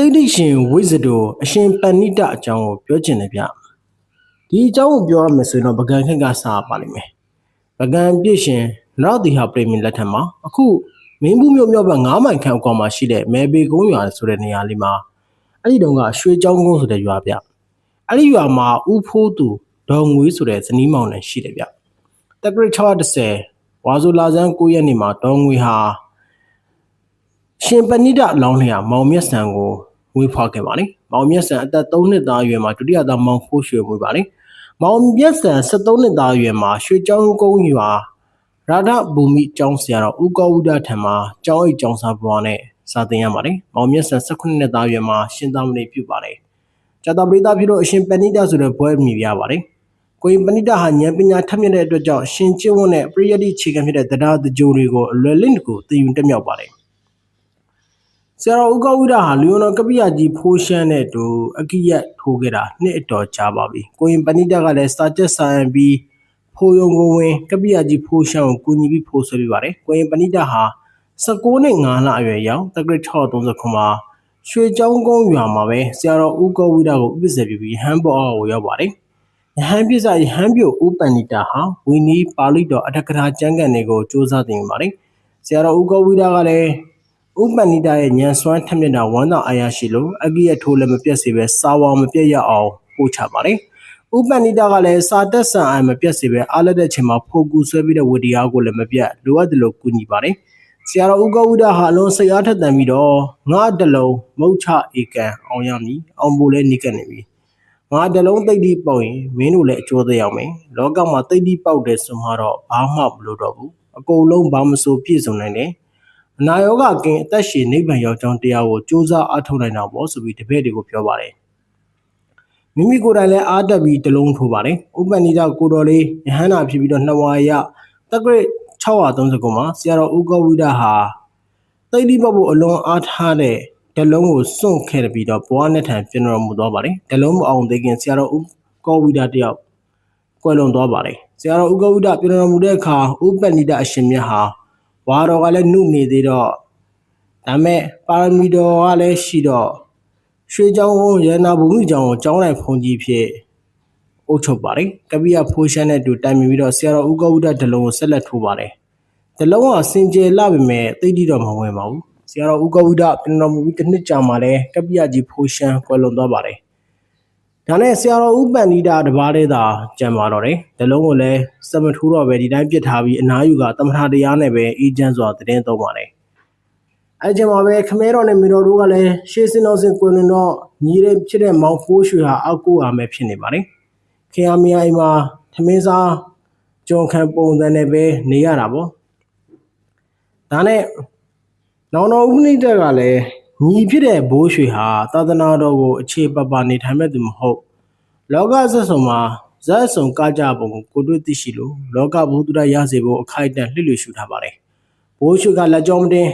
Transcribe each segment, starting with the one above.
သိဋ္ဌိရှင်ဝိဇ္ဇတိုအရှင်ပဏိတအကြောင်းကိုပြောချင်တယ်ဗျဒီအကြောင်းကိုပြောရမယ်ဆိုရင်တော့ပကံခက်ကစပါလိမ့်မယ်ပကံပြည့်ရှင်နရတိဟာပရိမင်လက်ထက်မှာအခုမင်းဘူးမြို့မြောက်ဘက်9မိုင်ခန့်အကွာမှာရှိတဲ့မဲဘေကုန်းရွာဆိုတဲ့နေရာလေးမှာအဲ့ဒီတုန်းကရွှေချောင်းကုန်းဆိုတဲ့ရွာဗျအဲ့ဒီရွာမှာဥဖိုးသူဒေါ်ငွေဆိုတဲ့ဇနီးမောင်နှံရှိတယ်ဗျတက္ကရာ610ဝါဆိုလာဇန်9ရက်နေ့မှာဒေါ်ငွေဟာရှင်ပဏိတအလောင်းလျာမောင်မျက်စံကို မွေးဖွားခဲ့ပါလေ။မောင်မျက်စံအသက်3နှစ်သားအရွယ်မှာဒုတိယသားမောင်ဖိုးရွှေမွေးပါလေ။မောင်မျက်စံ73နှစ်သားအရွယ်မှာရွှေချောင်းကုန်းရွာရာဓဘူမိကျောင်းဆရာတော်ဦးကောဝုဒထံမှာကျောင်းအိတ်ကျောင်းစာဘွားနဲ့စာသင်ရပါတယ်။မောင်မျက်စံ18နှစ်သားအရွယ်မှာရှင်သာမဏေပြုပါတယ်။ဇာတပရိသဖြစ်လို့အရှင်ပဏိတဆိုတဲ့ဘွဲမြည်ပြပါတယ်။ကိုရင်ပဏိတဟာဉာဏ်ပညာထက်မြက်တဲ့အတွက်ကြောင့်ရှင်ကျင့်ဝတ်နဲ့ပရိယတ်တိခြေခံဖြစ်တဲ့တရားတကြိုတွေကိုအလွယ်လင့်တကူသိယူတက်မြောက်ပါတယ်။ ဆရာတော်ဦးကောဝိဒဟာလူယွန်တော်ကပိယကြီးဖိုးရှမ်းနဲ့တူအကိယထိုးခဲ့တာနှစ်အတော်ကြာပါပြီ။ကိုရင်ပဏိတကလည်းစာချက်စာရင်ပြီးဖိုးယုံကိုဝင်ကပိယကြီးဖိုးရှမ်းကိုကူညီပြီးဖိုးဆွဲပြပါတယ်။ကိုရင်ပဏိတဟာ16နှစ်9လအရွယ်ရောက်တက္ကရာ639မှာရွှေချောင်းကုန်းရွာမှာပဲဆရာတော်ဦးကောဝိဒကိုဥပ္ပဇေပြုပြီးဟမ်ဘောအောကိုရောက်ပါတယ်။ယဟန်ပြစ္ဆယဟန်ပြိုဦးပဏိတဟာဝီနီပါဠိတော်အထက်ကရာကျမ်းဂန်တွေကိုစ조사သင်ပါတယ်။ဆရာတော်ဦးကောဝိဒကလည်း ဥပဏိတရဲ့ညံစွမ်းထက်မြက်တာဝမ်းသာအားရရှိလို့အကိယထိုးလည်းမပြတ်စေပဲစာဝါမပြတ်ရအောင်ပို့ချပါတယ်။ဥပဏိတကလည်းစာတက်ဆန်အားမပြတ်စေပဲအားလက်တဲ့ချိန်မှာဖိုကူဆွဲပြီးတဲ့ဝတီအားကိုလည်းမပြတ်လိုအပ်တယ်လို့ကူညီပါတယ်။ဆရာတော်ဥက္ကဝိဒဟာအလုံးစိတ်အားထက်သန်ပြီးတော့ငါတလုံးမုတ်ချဧကန်အောင်ရမည်အောင်ဖို့လည်းနိကနေပြီ။ငါတလုံးတိတ်တိပေါက်ရင်မင်းတို့လည်းအကျိုးသက်ရောက်မယ်။လောကမှာတိတ်တိပေါက်တယ်ဆိုမှတော့ဘာမှမလို့တော့ဘူး။အကုန်လုံးဘာမဆိုပြည့်စုံနိုင်တယ်။ အနာရောဂါကင်းအသက်ရှင်နိဗ္ဗာန်ရောက်ကြောင်းတရားကိုစူးစမ်းအားထုတ်နိုင်တာပေါ့ဆိုပြီးတပည့်တွေကိုပြောပါတယ်မိမိကိုယ်တိုင်လည်းအားတက်ပြီးတလုံးထိုးပါတယ်ဥပ္ပန္နိဒကိုတော်လေးယဟန္တာဖြစ်ပြီးတော့နှစ်ဝါရတက္ကရ639မှာဆရာတော်ဥကောဝိဒဟာသိတိပဖို့အလွန်အားထားတဲ့တလုံးကိုစွန့်ခဲ့ပြီးတော့ဘဝနဲ့ထံပြင်တော်မူသွားပါတယ်တလုံးမအောင်သေးခင်ဆရာတော်ဥကောဝိဒတယောက်ကွယ်လွန်သွားပါတယ်ဆရာတော်ဥကောဝိဒပြင်တော်မူတဲ့အခါဥပ္ပန္နိဒအရှင်မြတ်ဟာ ဝါတော်ကလည်းနှုတ်နေသေးတော့ဒါမဲ့ပါရမီတော်ကလည်းရှိတော့ရွှေချောင်းဝရနာဘုံမိကျောင်းကိုကျောင်းလိုက်ဖုန်ကြီးဖြစ်အုပ်ချုပ်ပါတယ်ကပိယဖိုးရှမ်းနဲ့တူတိုင်ပြီးတော့ဆရာတော်ဦးကောဝုဒဒလုံးကိုဆက်လက်ထိုးပါတယ်ဒလုံးကစင်ကြယ်လာပေမဲ့သိတိတော့မဝင်ပါဘူးဆရာတော်ဦးကောဝုဒပြင်တော်မူပြီးတစ်နှစ်ကြာမှလည်းကပိယကြီးဖိုးရှမ်းကွယ်လွန်သွားပါတယ် ဒါနဲ့ဆရာတော်ဦးပန်ဒီတာတပါးလေးသာကြံပါတော့တယ်။ဒလုံးကိုလည်းစမထိုးတော့ပဲဒီတိုင်းပြစ်ထားပြီးအနာယူကတမထာတရားနဲ့ပဲအေဂျင့်စွာသတင်းသုံးပါတယ်။အဲချိန်မှာပဲခမဲတော်နဲ့မီတော်တို့ကလည်းရှေးစင်းတော်စင်ကွင်လွန်တော့ညီတဲ့ဖြစ်တဲ့မောင်ဖိုးရွှေဟာအောက်ကိုအားမဲ့ဖြစ်နေပါတယ်။ခင်ယာမီယာအိမ်မှာထမင်းစားကြုံခံပုံစံနဲ့ပဲနေရတာပေါ့။ဒါနဲ့နောင်တော်ဦးနိတကလည်း ညီဖြစ်တဲ့ဘိုးရွှေဟာသာသနာတော်ကိုအခြေပပနေထိုင်မဲ့သူမဟုတ် လောကဇက်ဆုံမှာဇက်ဆုံကကြပုံကိုကိုတွေ့သိရှိလို့လောကဘုဒ္ဓရရစေဖို့အခိုက်အတန့်လှစ်လွှရှုထားပါတယ်ဘိုးရွှေကလက်ကြောမတင်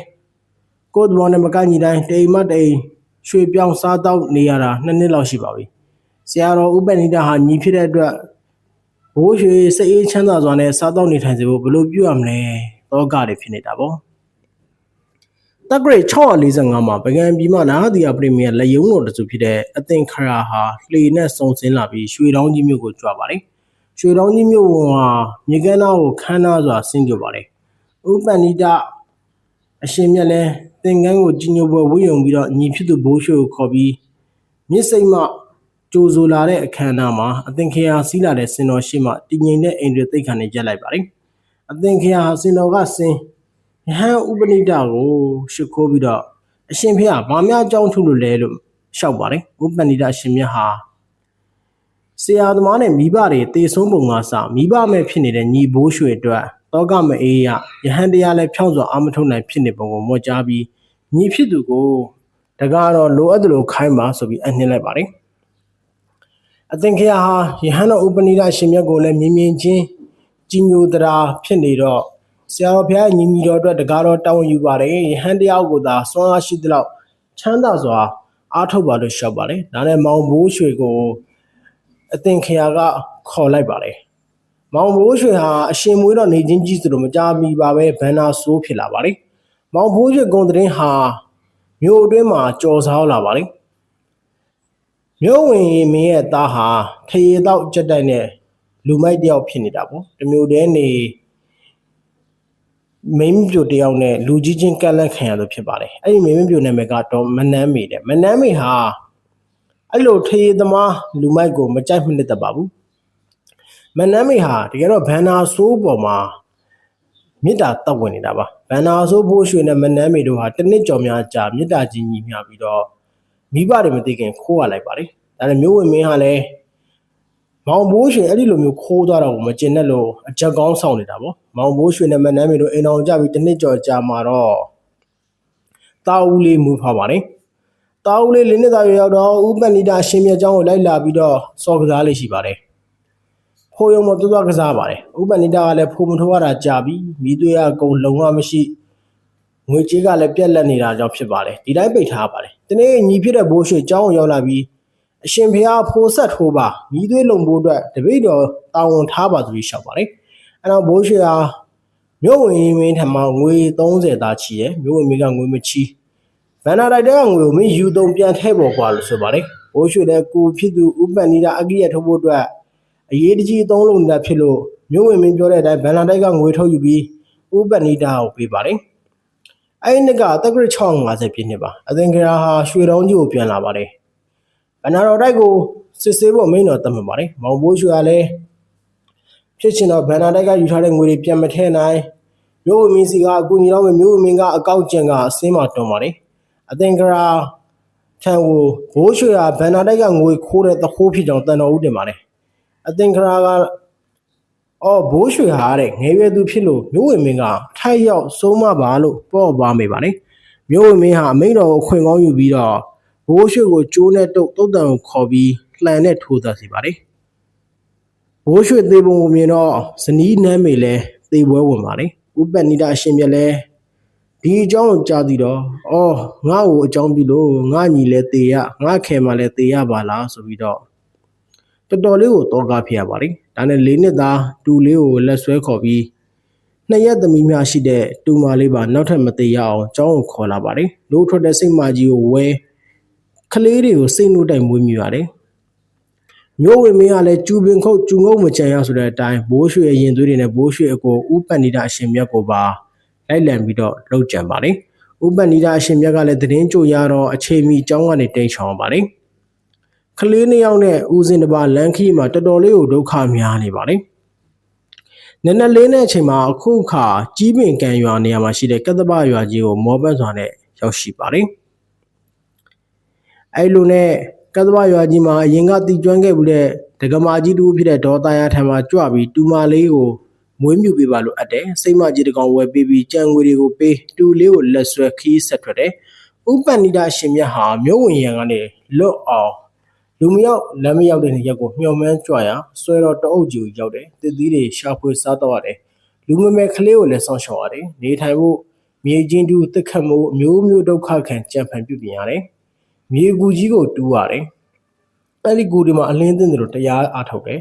ကိုယ်တော်နဲ့မကညီတိုင်းတိမ်မတိမ်ရွှေပြောင်းစားတော့နေရတာနှစ်နှစ်လောက်ရှိပါပြီဆရာတော်ဥပနိဒဟာညီဖြစ်တဲ့အတွက်ဘိုးရွှေစိတ်အေးချမ်းသာစွာနဲ့စားတော့နေထိုင်စေဖို့ဘယ်လိုပြုရမလဲသောကတွေဖြစ်နေတာပေါ့ တက္ကရာ645မှာပကံပြည်မှနာဒီယာပရီမီယာလက်ယုံတော်တစုဖြစ်တဲ့အသင်္ခရာဟာလှေနဲ့စုံစင်းလာပြီးရွှေတောင်းကြီးမြို့ကိုကြွပါတယ်။ရွှေတောင်းကြီးမြို့ဝန်ဟာမြေကမ်းသားကိုခမ်းနားစွာဆင်းကြပါတယ်။ဥပဏိတအရှင်မြတ်လည်းသင်္ကန်းကိုကြီးညိုပွဲဝိယုံပြီးတော့ညီဖြစ်သူဘိုးရွှေကိုခေါ်ပြီးမြစ်စိတ်မှကြိုဆိုလာတဲ့အခမ်းအနားမှာအသင်္ခရာစီးလာတဲ့စင်တော်ရှိမှတည်ငြိမ်တဲ့အိမ်တွေသိက်ခံနေကြလိုက်ပါတယ်။အသင်္ခရာစင်တော်ကဆင်း ယဟန်ဥပနိဒကိုရှ िख ိုးပြီးတော့အရှင်ဖေကဘာများအကြောင်းထုလို့လဲလို့ရှောက်ပါတယ်ဥပနိဒရှင်မြတ်ဟာဆရာသမားနဲ့မိဘတွေတေဆုံးပုံကစမိဘမဲ့ဖြစ်နေတဲ့ညီဘိုးရွှေအတွက်တောကမအေးရယဟန်တရားလည်းဖြောင်းစွာအာမထုတ်နိုင်ဖြစ်နေပုံကိုမော့ကြားပြီးညီဖြစ်သူကိုတကားတော့လိုအပ်တယ်လို့ခိုင်းပါဆိုပြီးအနှင်းလိုက်ပါတယ်အသင်္ခရဟာယဟန်တော်ဥပနိဒရှင်မြတ်ကိုလည်းမြင်မြင်ချင်းကြီးညိုတရာဖြစ်နေတော့ ဆရာတော်ဘုရားညီညီတော်အတွက်တကားတော်တောင်းယူပါတယ်ယဟန်တရားကိုသာစွမ်းအားရှိသလောက်ချမ်းသာစွာအားထုတ်ပါလို့ရှောက်ပါတယ်ဒါနဲ့မောင်ဘိုးရွှေကိုအသင်ခရာကခေါ်လိုက်ပါတယ်မောင်ဘိုးရွှေဟာအရှင်မွေးတော်နေချင်းကြီးဆိုလို့မကြမီပါပဲဘန္နာဆိုးဖြစ်လာပါတယ်မောင်ဘိုးရွှေဂုံတရင်ဟာမြို့အတွင်းမှာကြော်စားလာပါလေမြို့ဝင်မင်းရဲ့သားဟာထရေတော့ကြက်တိုက်နဲ့လူမိုက်တယောက်ဖြစ်နေတာပေါ့တမျိုးတည်းနေ မိန်းပြိုတယောက်နဲ့လူကြီးချင်းကက်လက်ခံရလို့ဖြစ်ပါတယ်အဲ့ဒီမိန်းပြိုနာမည်ကတော့မနမ်းမေတဲ့မနမ်းမေဟာအဲ့လိုထရေသမားလူမိုက်ကိုမကြိုက်မနစ်တတ်ပါဘူးမနမ်းမေဟာတကယ်တော့ဘန်နာဆိုးပေါ်မှာမေတ္တာတောက်ဝင်နေတာပါဘန်နာဆိုးဘိုးရွှေနဲ့မနမ်းမေတို့ဟာတစ်နှစ်ကျော်များကြာမေတ္တာကြီးညီမျှပြီးတော့မိဘတွေမသိခင်ခိုးရလိုက်ပါလေဒါနဲ့မျိုးဝင်မင်းဟာလည်း မောင်ဘိုးရွှေအဲ့ဒီလိုမျိုးခိုးသွားတော့မကျင်တဲ့လို့အချက်ကောင်းဆောင်နေတာပေါ့မောင်ဘိုးရွှေနဲ့မနမ်းမေတို့အိမ်အောင်ကြပြီးတစ်နှစ်ကျော်ကြာမှာတော့တာဦးလေးမူဖာပါတယ်တာဦးလေးလေးနှစ်သားရောက်တော့ဥပဏိတာရှင်မြတ်ကျောင်းကိုလိုက်လာပြီးတော့စော်ကစားလေးရှိပါတယ်ဖိုးရုံမတွတ်တွတ်ကစားပါတယ်ဥပဏိတာကလည်းဖိုးမထိုးရတာကြာပြီမိသွေးကကုံလုံးဝမရှိငွေကြေးကလည်းပြက်လက်နေတာကြောင့်ဖြစ်ပါတယ်ဒီတိုင်းပိတ်ထားပါတယ်ဒီနေ့ညီဖြစ်တဲ့ဘိုးရွှေကျောင်းကိုရောက်လာပြီး အရှင်ဖျားဖိုးဆက်ထိုးပါမိသွေးလုံဖို့အတွက်တပိတ်တော်တာဝန်ထားပါသူကြီးရှောက်ပါတယ်အဲ့တော့ဘိုးရွှေဟာမြို့ဝင်မင်းထမငွေ30သားချီရဲ့မြို့ဝင်မင်းကငွေမချီဗန္နာတိုက်တဲ့ငွေကိုမင်းယူသုံးပြန်ထည့်ပေါ်ကွာလို့ဆိုပါတယ်ဘိုးရွှေလည်းကိုဖြစ်သူဥပဏိတာအကိရထုတ်ဖို့အတွက်အရေးတကြီးအသုံးလုံးနေတာဖြစ်လို့မြို့ဝင်မင်းပြောတဲ့အတိုင်းဗန္နာတိုက်ကငွေထုတ်ယူပြီးဥပဏိတာကိုပေးပါတယ်အဲ့ဒီနှစ်ကတက္ကရာ650ပြည့်နှစ်ပါအသင်္ကရာဟာရွှေတောင်းကြီးကိုပြန်လာပါတယ် ဗန္နာတော်တိုက်ကိုစစ်ဆေးဖို့မင်းတော်တတ်မှတ်ပါတယ်မောင်ဘိုးရွှေကလည်းဖြစ်ချင်တော့ဗန္နာတိုက်ကယူထားတဲ့ငွေတွေပြန်မထည့်နိုင်မြို့ဝမင်းစီကအကူညီတော့မယ်မြို့ဝမင်းကအကောက်ကျန်ကအစင်းမတွန်းပါတယ်အသင်္ကရာထံကိုဘိုးရွှေကဗန္နာတိုက်ကငွေခိုးတဲ့သခိုးဖြစ်ကြောင်းတန်တော်ဦးတင်ပါတယ်အသင်္ကရာကအော်ဘိုးရွှေဟာတဲ့ငယ်ရွယ်သူဖြစ်လို့မြို့ဝင်မင်းကထိုက်ရောက်ဆုံးမပါလို့ပေါ့ပါမိပါလေမြို့ဝင်မင်းဟာအမိန့်တော်ကိုခွင်ကောင်းယူပြီးတော့ ဘိုးရွှေကိုကျိုးနဲ့တုတ်တုတ်တန်ကိုခေါ်ပြီးလှန်နဲ့ထိုးသက်စီပါလေဘိုးရွှေသေးပုံကိုမြင်တော့ဇနီးနမ်းမေလဲသေပွဲဝင်ပါလေဥပနိဒအရှင်ပြလဲဒီအကြောင်းကိုကြားသိတော့အော်ငါ့ကိုအကြောင်းပြုလို့ငါညီလဲသေရငါခင်မလဲသေရပါလားဆိုပြီးတော့တော်တော်လေးကိုတော့ကားဖြစ်ရပါလေဒါနဲ့လေးနှစ်သားတူလေးကိုလက်ဆွဲခေါ်ပြီးနှစ်ရက်သမီးများရှိတဲ့တူမလေးပါနောက်ထပ်မသေးရအောင်ကျောင်းကိုခေါ်လာပါတယ်လို့ထွက်တဲ့စိတ်မကြီးကိုဝဲ ကလေးတွေကိုစိတ်နှုတ်တိုင်မွေးမြူရတယ်မျိုးဝင်မင်းကလည်းကျူပင်ခုတ်ကျူငုံမချန်ရဆိုတဲ့အတိုင်းဘိုးရွှေရဲ့ရင်သွေးတွေနဲ့ဘိုးရွှေအကိုဥပဏိတာအရှင်မြတ်ကိုပါလိုက်လံပြီးတော့လှုပ်ကြံပါလေဥပဏိတာအရှင်မြတ်ကလည်းသတင်းကြိုရတော့အချိန်မီကျောင်းကနေတိတ်ချောင်းပါလေကလေးနှစ်ယောက်နဲ့ဦးစင်တစ်ပါးလမ်းခီးမှာတော်တော်လေးကိုဒုက္ခများနေပါလေနည်းနည်းလေးနဲ့အချိန်မှာအခုခါကြီးပင်ကံရွာနေရာမှာရှိတဲ့ကတ္တပရွာကြီးကိုမောပတ်စွာနဲ့ရောက်ရှိပါလေ အဲ့လိုနဲ့ကတ္တဗရွာကြီးမှာအရင်ကတည်ကျွမ်းခဲ့မှုတဲ့ဒကမာကြီးတူဖြစ်တဲ့ဒေါ်သားရထံမှာကြွပြီးတူမလေးကိုမွေးမြူပေးပါလို့အပ်တယ်စိတ်မကြီးတကောင်ဝယ်ပေးပြီးကြံငွေတွေကိုပေးတူလေးကိုလက်ဆွဲခီးဆက်ထွက်တယ်ဥပဏိဒရှင်မြတ်ဟာမြို့ဝင်ရန်ကနေလွတ်အောင်လူမရောက်လမ်းမရောက်တဲ့နေရက်ကိုမျှော်မှန်းကြွရာဆွဲတော့တအုပ်ကြီးကိုရောက်တယ်တည်သီးတွေရှာဖွေစားတော့ရတယ်လူမမဲကလေးကိုလည်းစောင့်ရှောက်ရတယ်နေထိုင်ဖို့မြေချင်းတူတက်ခတ်မှုအမျိုးမျိုးဒုက္ခခံကြံဖန်ပြုပြင်ရတယ် မြေကူကြီးကိုတူးရတယ်အဲ့ဒီကူဒီမှာအလင်းသိတယ်လို့တရားအားထုတ်တယ်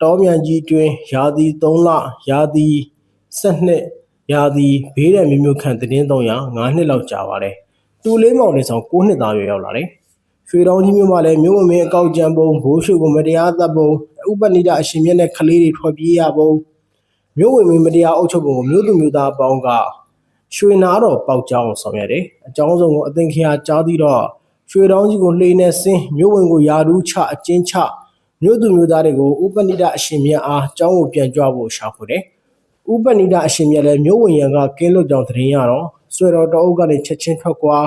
တောမြန်ကြီးတွင်ရာသီ3လရာသီ12ရာသီဘေးရန်မျိုးမျိုးခံတင်း300 5နှစ်လောက်ကြာပါတယ်တူလေးမောင်လေးဆောင်9နှစ်သားရွယ်ရောက်လာတယ်ရွှေတောင်ကြီးမြို့မှာလည်းမြို့ဝမင်းအကောက်ကြံပုံဘိုးရွှေကိုမတရားသတ်ပုံဥပနိဒအရှင်မြတ်နဲ့ကလေးတွေထွက်ပြေးရပုံမြို့ဝင်မင်းမတရားအုပ်ချုပ်ပုံကိုမြို့သူမြို့သားအပေါင်းကရွှေနာတော်ပေါက်ကြောင်းဆောင်ရတယ်အကြောင်းစုံကိုအသင်ခရာကြားသိတော့ ရွှေတောင်းကြီးကိုလှေနဲ့ဆင်းမြို့ဝင်ကိုယာဒူးချအကျဉ်းချမြို့သူမြို့သားတွေကိုဥပနိဒအရှင်မြတ်အားကျောင်းကိုပြန်ကြွဖို့ရှာဖွေတယ်။ဥပနိဒအရှင်မြတ်လည်းမြို့ဝင်ရန်ကကင်းလွတ်ကြောင်တရင်ရတော့ဆွေတော်တအုပ်ကနေချက်ချင်းထွက်ကွာ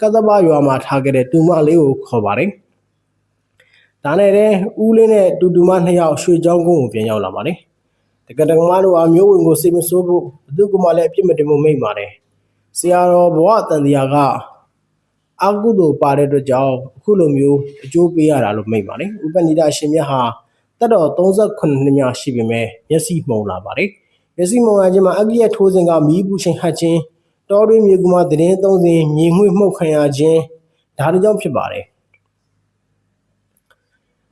ကသဗရွာမှာထားခဲ့တဲ့တူမလေးကိုခေါ်ပါတယ်။ဒါနဲ့တည်းဦးလေးနဲ့တူတူမနှစ်ယောက်ရွှေချောင်းကုန်းကိုပြန်ရောက်လာပါတယ်။တကတကမတို့အားမျိုးဝင်ကိုစိတ်မဆိုးဖို့ဘသူကမှလည်းအပြစ်မတင်မှုမိတ်ပါတယ်။ဆရာတော်ဘဝတန်တရားက အကုသိုလ်ပါတဲ့အတွက်ကြောင့်အခုလိုမျိုးအကျိုးပေးရတာလို့မိတ်ပါတယ်ဥပနိဒအရှင်မြတ်ဟာတတ်တော်38နှစ်များရှိပေမဲ့မျက်စိမှုံလာပါတယ်မျက်စိမှုံလာခြင်းမှာအကိယထိုးစဉ်ကမီးပူချိန်ဟတ်ခြင်းတောတွင်းမြေကူမှာသတင်းသုံးစဉ်မြေငွေမှုတ်ခံရခြင်းဒါတွေကြောင့်ဖြစ်ပါတယ်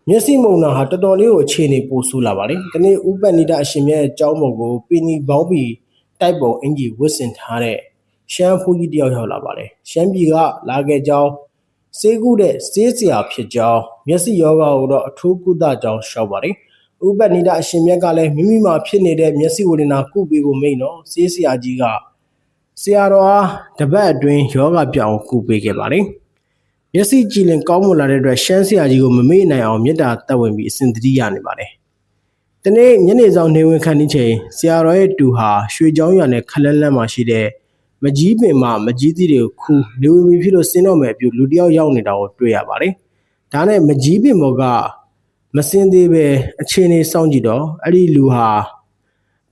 မျက်စိမုံနာဟာတော်တော်လေးကိုအခြေအနေပိုဆူလာပါလေ။ဒီနေ့ဥပနိဒအရှင်မြတ်ရဲ့အကြောင်းပုံကိုပီနီဘောင်းပီတိုက်ပုံအင်ကြီးဝတ်ဆင်ထားတဲ့ ရှမ်းဖိုးကြီးတယောက်ရောက်လာပါတယ်ရှမ်းပြည်ကလာခဲ့ကြောင်းစေးကူးတဲ့စေးစရာဖြစ်ကြောင်းမျက်စိယောဂကိုတော့အထူးကုသကြောင်းရှောက်ပါတယ်ဥပနိဒအရှင်မြတ်ကလည်းမိမိမှာဖြစ်နေတဲ့မျက်စိဝေဒနာကုပေးဖို့မိန်တော့စေးစရာကြီးကဆရာတော်အားတပတ်အတွင်းယောဂပြောင်းကုပေးခဲ့ပါတယ်မျက်စိကြည်လင်ကောင်းမွန်လာတဲ့အတွက်ရှမ်းဆရာကြီးကိုမမေ့နိုင်အောင်မေတ္တာတက်ဝင်ပြီးအစဉ်တတိရနေပါတယ်။ဒီနေ့ညနေဆောင်နေဝင်ခန်းဒီချိန်ဆရာတော်ရဲ့တူဟာရွှေချောင်းရွာနဲ့ခလန်းလန်းမှာရှိတဲ့ မကြီးပင်မှာမကြီးသီးတွေကိုခူးနေဝင်ပြီးဖြစ်လို့စင်းတော့မယ်အပြုလူတယောက်ရောက်နေတာကိုတွေ့ရပါတယ်။ဒါနဲ့မကြီးပင်ဘောကမစင်းသေးပဲအခြေအနေစောင့်ကြည့်တော့အဲ့ဒီလူဟာ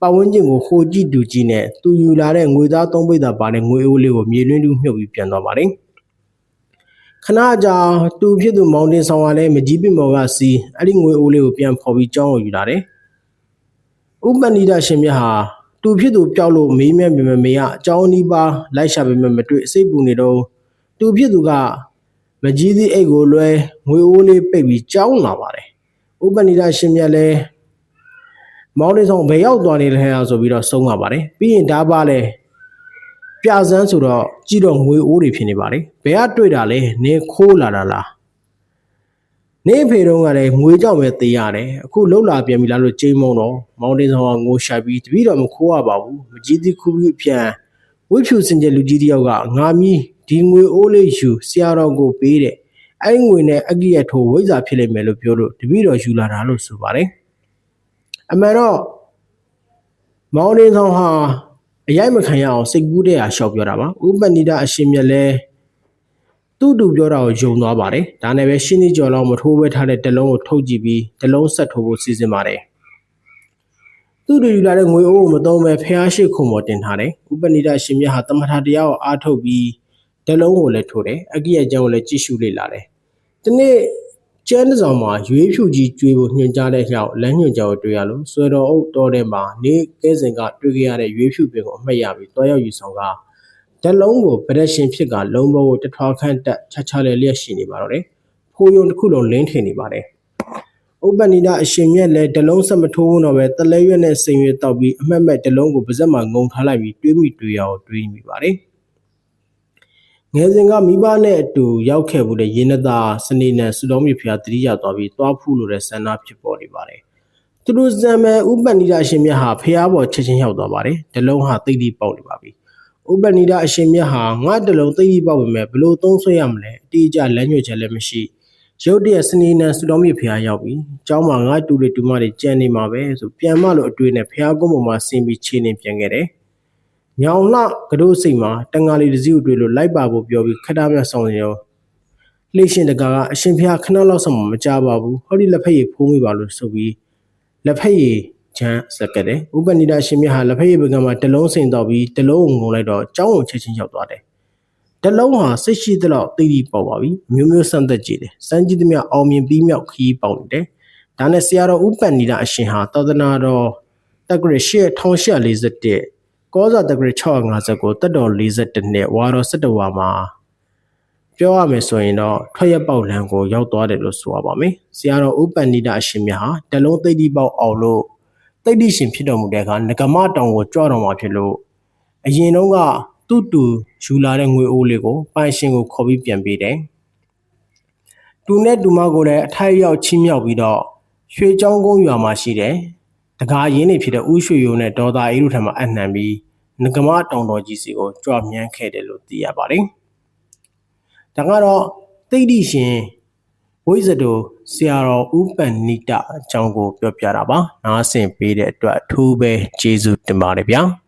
ပတ်ဝန်းကျင်ကိုဟိုကြည့်တူကြည့်နဲ့သူယူလာတဲ့ငွေသားသုံးပိတ်တာပါတဲ့ငွေအိုးလေးကိုမြေလွင်းတူးမြုပ်ပြီးပြန်သွားပါတယ်။ခဏကြာသူဖြစ်သူမောင်တင်ဆောင်ကလည်းမကြီးပင်မော်ကစီအဲ့ဒီငွေအိုးလေးကိုပြန်ဖော်ပြီးကြောင်းကိုယူလာတယ်။ဥပဏိဒရှင်မြတ်ဟာ သူဖြစ်သူပျောက်လို့မေးမြန်းပေမဲ့မေကအကြောင်းအနီးပါလိုက်ရှာပေမဲ့မတွေ့စိတ်ပူနေတော့သူဖြစ်သူကမကြီးသည့်အိတ်ကိုလွဲငွေအိုးလေးပိတ်ပြီးကြောင်းလာပါတယ်။ဥပဏိဒရှင်မြတ်လည်းမောင်တင်ဆောင်ဘယ်ရောက်သွားနေလဲဆိုပြီးတော့ဆုံးပါပါတယ်။ပြီးရင်ဒါပါလဲပြစမ်းဆိုတော့ကြည့်တော့ငွေအိုးတွေဖြစ်နေပါလေဘယ်ကတွေ့တာလဲနင်းခိုးလာတာလား နေဖေတုံးကလည်းငွေကြောက်ပဲသေးရတယ်အခုလှုပ်လာပြန်ပြီလားလို့ကြိမ်မုံတော့မောင်တင်ဆောင်ကငိုရှာပြီးတပည့်တော်မခိုးရပါဘူးမကြီးသည့်ခုပြီးပြန်ဝိဖြူစင်ကြလူကြီးတယောက်ကငါမီးဒီငွေအိုးလေးယူဆရာတော်ကိုပေးတဲ့အဲ့ငွေနဲ့အကိရထိုးဝိဇ္ဇာဖြစ်လိမ့်မယ်လို့ပြောလို့တပည့်တော်ယူလာတာလို့ဆိုပါတယ်အမှန်တော့မောင်တင်ဆောင်ဟာအရိုက်မခံရအောင်စိတ်ကူးတဲ့ဟာရှောက်ပြောတာပါဥပနိဒအရှင်မြတ်လဲ သူ့တူပြောတာကိုယုံသွားပါတယ်ဒါနဲ့ပဲရှင်းနေကြော်လောက်မထိုးပဲထားတဲ့တလုံးကိုထုတ်ကြည့်ပြီးတလုံးဆက်ထိုးဖို့စီစဉ်ပါတယ်သူ့တူယူလာတဲ့ငွေအိုးကိုမသုံးပဲဖះရှိခုံပေါ်တင်ထားတယ်ဥပနိဒရှင်မြတ်ဟာတမထာတရားကိုအားထုတ်ပြီးတလုံးကိုလည်းထိုးတယ်အကိယကျမ်းကိုလည်းကြည့်ရှုလေ့လာတယ်ဒီနေ့ကျန်းတစ်ဆောင်မှာရွေးဖြူကြီးကျွေးဖို့ညွှန်ကြားတဲ့ကြောင့်လမ်းညွှန်ကြော်တွေ့ရလို့ဆွေတော်အုပ်တော်ထဲမှာနေကဲစဉ်ကတွေ့ခဲ့ရတဲ့ရွေးဖြူပင်ကိုအမှတ်ရပြီးတွားရောက်ယူဆောင်က ဓလုံးကိုဗရက်ရှင်ဖြစ်ကလုံးဘောကိုတထွားခန့်တက်ချာချာလဲလျက်ရှိနေပါတော့တယ်ဖိုးယုံတစ်ခုလုံးလင်းထင်နေပါတယ်ဥပနိဒအရှင်မြတ်လည်းဒလုံးဆက်မထိုးဘူးတော့ပဲတလဲရွက်နဲ့စိန်ရွက်တောက်ပြီးအမှတ်မဲ့ဒလုံးကိုပါဇက်မှာငုံထားလိုက်ပြီးတွေးမိတွေးရအောင်တွေးမိပါတယ်ငယ်စဉ်ကမိဘနဲ့အတူရောက်ခဲ့မှုတဲ့ရင်းနှသားစနေနဲ့စုတော်မြဖျားတတိယသွားပြီးသွားဖူးလို့တဲ့ဆန္ဒဖြစ်ပေါ်နေပါတယ်။သူတို့ဇံမဲဥပနိဒအရှင်မြတ်ဟာဖျားပေါ်ချက်ချင်းရောက်သွားပါတယ်။တလုံးဟာသိတိပေါက်နေပါပြီ။ ဥပနိဒအရှင်မြတ်ဟာငါတလုံးသိပြီးပေါ့ပါမယ်ဘလို့သုံးဆွဲရမလဲအတိအကျလမ်းညွှန်ချက်လည်းမရှိရုတ်တရက်စနေနံစုတော်မြစ်ဖျားရောက်ပြီ။ကျောင်းမှာငါတူတွေတူမတွေကြံနေမှာပဲဆိုပြန်မလို့အတွေ့နဲ့ဖျားကုန်းပေါ်မှာဆင်းပြီးခြေနေပြန်ခဲ့တယ်။ညောင်လှကတို့စိတ်မှာတန်ငါလီတစည်းကိုတွေ့လို့လိုက်ပါဖို့ပြောပြီးခက်တာမြဆောင်နေရောလှရှင်တကာကအရှင်ဖျားခဏလောက်ဆောင်မကြပါဘူး။ဟောဒီလက်ဖက်ရည်ဖုံးမိပါလို့ဆိုပြီးလက်ဖက်ရည် ချမ်းဆက်ကတဲ့ဥပနိဒရှင်မြတ်ဟာလက်ဖက်ရည်ပကံမှာတလုံးစိန်တော့ပြီးတလုံးငုံလိုက်တော့ကြောင်းုံချက်ချင်းရောက်သွားတယ်တလုံးဟာစိတ်ရှိသလောက်သိပြီးပေါ့ပါပြီမျိုးမျိုးဆန်းသက်ကြည့်တယ်စမ်းကြည့်သမျှအောင်မြင်ပြီးမြောက်ခီးပေါက်နေတယ်ဒါနဲ့ဆရာတော်ဥပနိဒအရှင်ဟာသောဒနာတော်တက္ကရာရှေ့1841ကောဇာတဂရ659တက်တော်42နှစ်ဝါတော်17ဝါမှာပြောရမယ်ဆိုရင်တော့ထွက်ရပေါက်လမ်းကိုရောက်သွားတယ်လို့ဆိုရပါမယ်။ဆရာတော်ဥပဏိဒအရှင်မြတ်ဟာတလုံးသိတိပေါက်အောင်လို့ သိတိရှင်ဖြစ်တော်မူတဲ့အခါငကမတောင်ကိုကြွတော်မှာဖြစ်လို့အရင်တုန်းကသူ့တူယူလာတဲ့ငွေအိုးလေးကိုပိုင်ရှင်ကိုခေါ်ပြီးပြန်ပေးတယ်။တူနဲ့တူမကိုလည်းအထိုက်ရောက်ချင်းမြောက်ပြီးတော့ရွှေချောင်းကုန်းရွာမှာရှိတယ်။တကားရင်းနေဖြစ်တဲ့ဥရွှေရုံနဲ့ဒေါ်သာအေးတို့ထံမှအနှံပြီးငကမတောင်တော်ကြီးစီကိုကြွမြန်းခဲ့တယ်လို့သိရပါတယ်။ဒါကတော့တိတ်တိရှင်ဝိဇ္ဇတို ဆရာတော်ဥပဏိတအကြောင်းကိုပြောပြတာပါ။နားဆင်ပေးတဲ့အတွက်အထူးပဲကျေးဇူးတင်ပါတယ်ဗျာ။